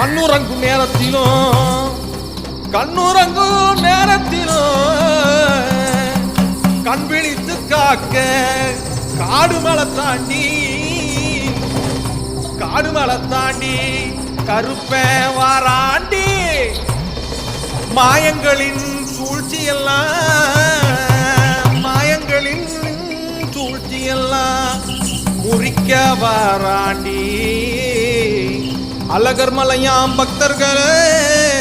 கண்ணுறங்கும் நேரத்திலும் கண்ணுறங்கும் நேரத்திலும் கண் விழித்து காக்க காடு மலை தாண்டி காடு மலை தாண்டி கருப்ப வாராண்டி. மாயங்களின் சூழ்ச்சியெல்லாம் மாயங்களின் சூழ்ச்சியெல்லாம் முறிக்க வாராண்டி. அழகர் மலையாம் பக்தர்களே.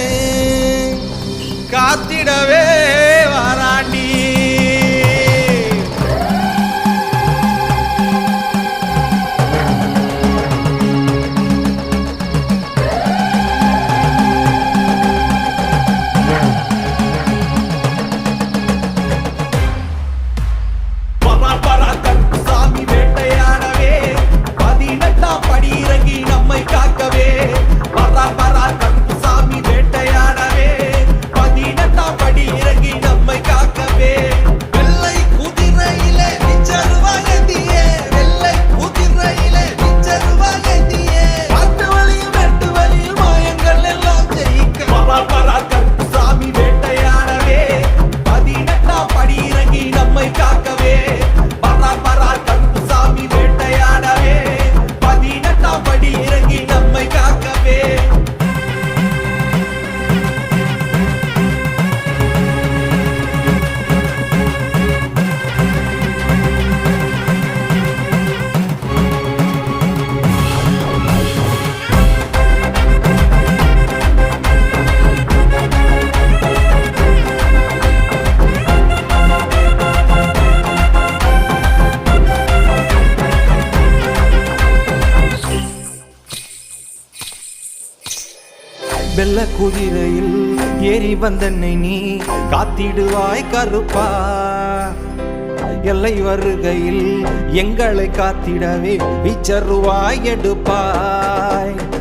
வெள்ள குதிரையில் ஏறி வந்தன்னை நீ காத்திடுவாய் கருப்பா. எல்லை வருகையில் எங்களை காத்திடவே விச்சருவாய் எடுப்பாய்.